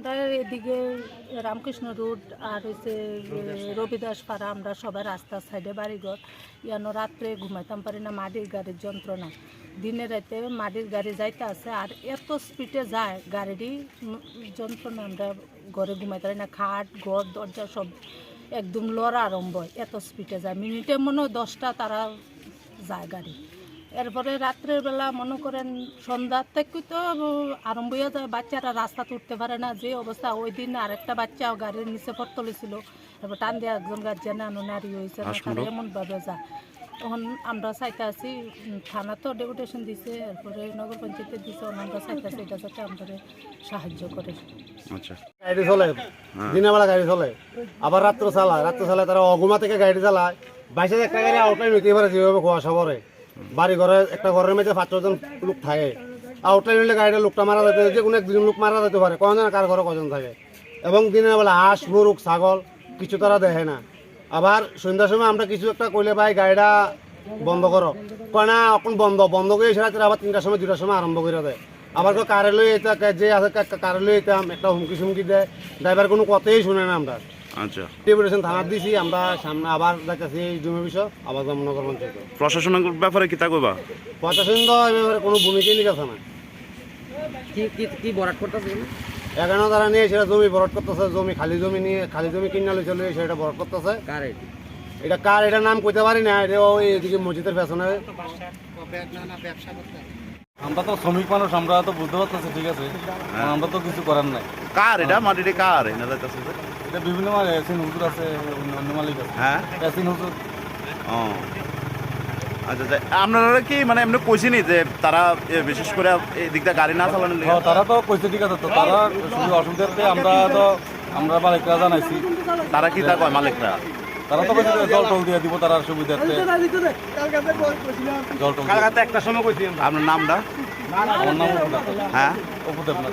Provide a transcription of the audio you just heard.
আমরা এদিকে রামকৃষ্ণ রোড আর হচ্ছে রবিদাস পাড়া, আমরা সবাই রাস্তার সাইডে বাড়িঘর। ইয়ানো রাত্রে ঘুমাইতাম পারি না, মাটির গাড়ির যন্ত্রণা। দিনে রাতে মাটির গাড়ি যাইতে আছে আর এত স্পিডে যায় গাড়িরই যন্ত্রণা, আমরা ঘরে ঘুমাইতে পারি না। খাট, ঘর, দরজা সব একদম লড়া আরম্ভ এত স্পিডে যায়। মিনিটে মনে হয় দশটা তারা যায় গাড়ি। এরপরে রাত্রের বেলা মনে করেন সন্ধ্যার থেকে তো আরম্ভ হয়ে যায় বাচ্চারা রাস্তা উঠতে পারে না যে অবস্থা। ওই দিন আরেকটা বাচ্চা গাড়ির নিচে পড় তুলেছিল এরপর টান দিয়ে একজন গার্জেন আনো নারী হয়েছে এমনভাবে যায় তখন আমরা চাইতে আছি থানা তো ডেপুটেশন দিছে এরপরে নগর পঞ্চায়েতে দিছে আমরা চাইতে আছি এটা যাতে আমাদের সাহায্য করে। আচ্ছা। গাড়ি চলে দিনের বেলা গাড়ি চলে। আবার রাত্র চালায় রাত্র চালায় তারা অগুমা থেকে গাড়ি চালায়। বাইশে একটা গাড়ি আউটলাইন হইতে পারে যেভাবে কুয়াশা পরে বাড়ি ঘরে একটা ঘরের মধ্যে পাঁচ ছজন লোক থাকে। আউটলাইন হলে গাড়িটা লোকটা মারা যেতে, যে কোনো একদিন লোক মারা যেতে পারে কজন কার ঘরে কজন থাকে। এবং দিনের বেলা হাঁস মুরুখ ছাগল, কিছু তারা দেখে না। আবার সন্ধ্যার সময় আমরা কিছু একটা কইলে, ভাই, গাড়িটা বন্ধ করো। কয়, না, এখন বন্ধ। বন্ধ করে সেটা আবার তিনটার সময় দুটার সময় আরম্ভ করে দেয়। আবার কেউ কারে লই এটা যে আছে কারে লই যেতাম একটা হুমকি সুমকি দেয়। ড্রাইভার কোনো কথাই শুনে না আমরা। আচ্ছা। ডেপুটেশন থানার দিছি আমরা সামনে আবার যাইতেছি জমি বিষয় আবার জামনগর পঞ্চায়েত। প্রশাসনের ব্যাপারে কি তা কইবা? প্রশাসন তো এই ব্যাপারে কোনো ভূমিকাই নিতেছে না। কি কি কি বরাট করতেছে এখানে? তারা নিয়ে সেটা জমি বরট করতেছে জমি খালি জমি নিয়ে খালি জমি কিনে লই চলে সেটা বরট করতেছে। কার এটি? এটা কার এটা নাম কইতে পারি না এটা ওই এদিকে মসজিদের পেছনে। আমরা তো শ্রমিক মানুষ আমরা তো বুঝতে পারতেছি ঠিক আছে। আমরা তো কিছু করার নাই। কার এটা? মাটিতে কার? এনে যাইতাছে এটা বিভিন্ন মালিক এসিন হুজুর আছে অন্য মালিক আছে। হ্যাঁ। এসিন হুজুর। ও। আচ্ছা আচ্ছা। আপনারা কি মানে এমনি কইছিনি যে তারা বিশেষ করে এই দিকটা গাড়ি না? হ্যাঁ, তারা তো কইছে ঠিক আছে। তো তারা শুধু অসুবিধাতে আমরা তো আমরা মালিকরা জানাইছি। তারা কি তা কয় মালিকরা? তারা তো বলছে জল টল দিয়ে দিব তারা সুবিধার্থে জল টল কালকাতে একটা সময় কইছি। আপনার নামটা? আমার নাম হ্যাঁ? অপু দেবনাথ